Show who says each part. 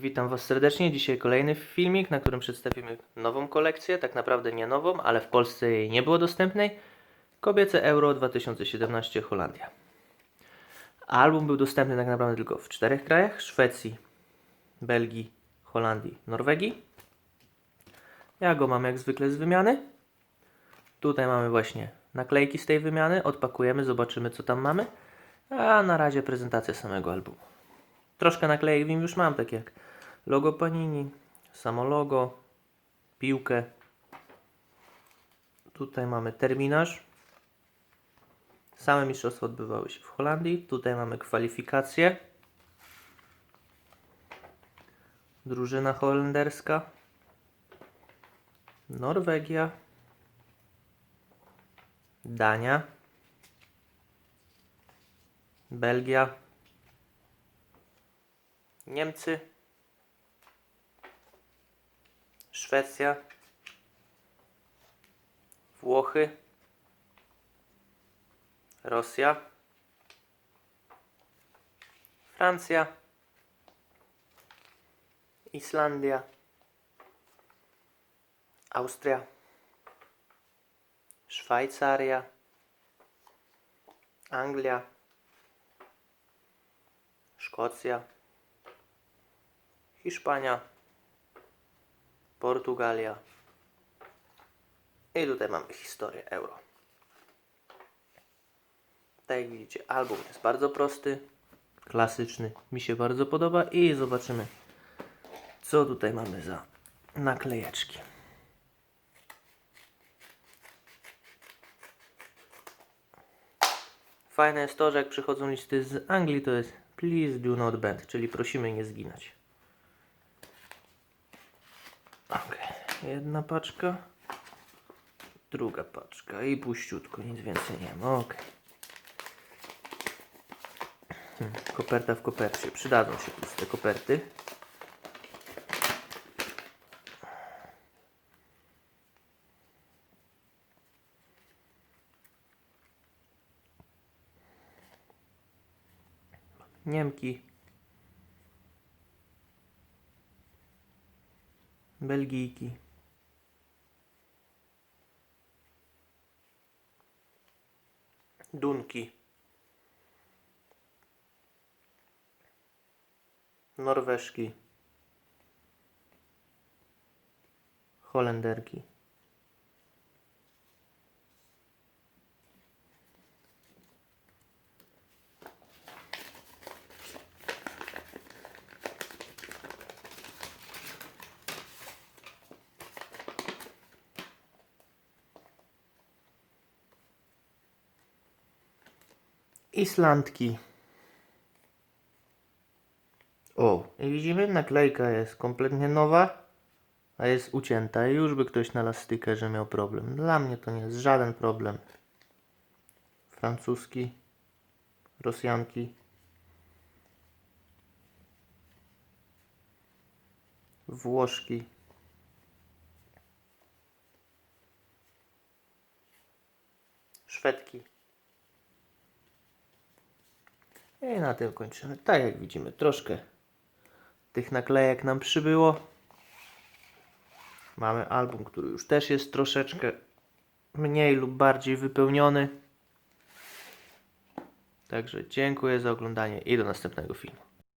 Speaker 1: Witam Was serdecznie. Dzisiaj kolejny filmik, na którym przedstawimy nową kolekcję. Tak naprawdę nie nową, ale w Polsce jej nie było dostępnej. Kobiece Euro 2017 Holandia. Album był dostępny tak naprawdę tylko w czterech krajach: Szwecji, Belgii, Holandii, Norwegii. Ja go mam jak zwykle z wymiany. Tutaj mamy właśnie naklejki z tej wymiany. Odpakujemy, zobaczymy co tam mamy. A na razie prezentacja samego albumu. Troszkę naklejek w nim już mam, tak jak logo Panini, samo logo, piłkę. Tutaj mamy terminarz. Same mistrzostwa odbywały się w Holandii. Tutaj mamy kwalifikacje. Drużyna holenderska. Norwegia. Dania. Belgia. Niemcy, Szwecja, Włochy, Rosja, Francja, Islandia, Austria, Szwajcaria, Anglia, Szkocja. Hiszpania, Portugalia i tutaj mamy historię euro. Tak jak widzicie, album jest bardzo prosty, klasyczny, mi się bardzo podoba i zobaczymy, co tutaj mamy za naklejeczki. Fajne jest to, że jak przychodzą listy z Anglii, to jest please do not bend, czyli prosimy nie zginać. Ok, jedna paczka, druga paczka i puściutko, nic więcej nie ma. Ok. Hmm, koperta w kopercie, przydadzą się puste koperty. Niemki, Belgijki. Dunki. Norweżki. Holenderki. Islandki. O, i widzimy, naklejka jest kompletnie nowa, a jest ucięta. I już by ktoś na lastykerze miał problem. Dla mnie to nie jest żaden problem. Francuski, Rosjanki. Włoszki. Szwedki. I na tym kończymy. Tak jak widzimy, troszkę tych naklejek nam przybyło. Mamy album, który już też jest troszeczkę mniej lub bardziej wypełniony. Także dziękuję za oglądanie i do następnego filmu.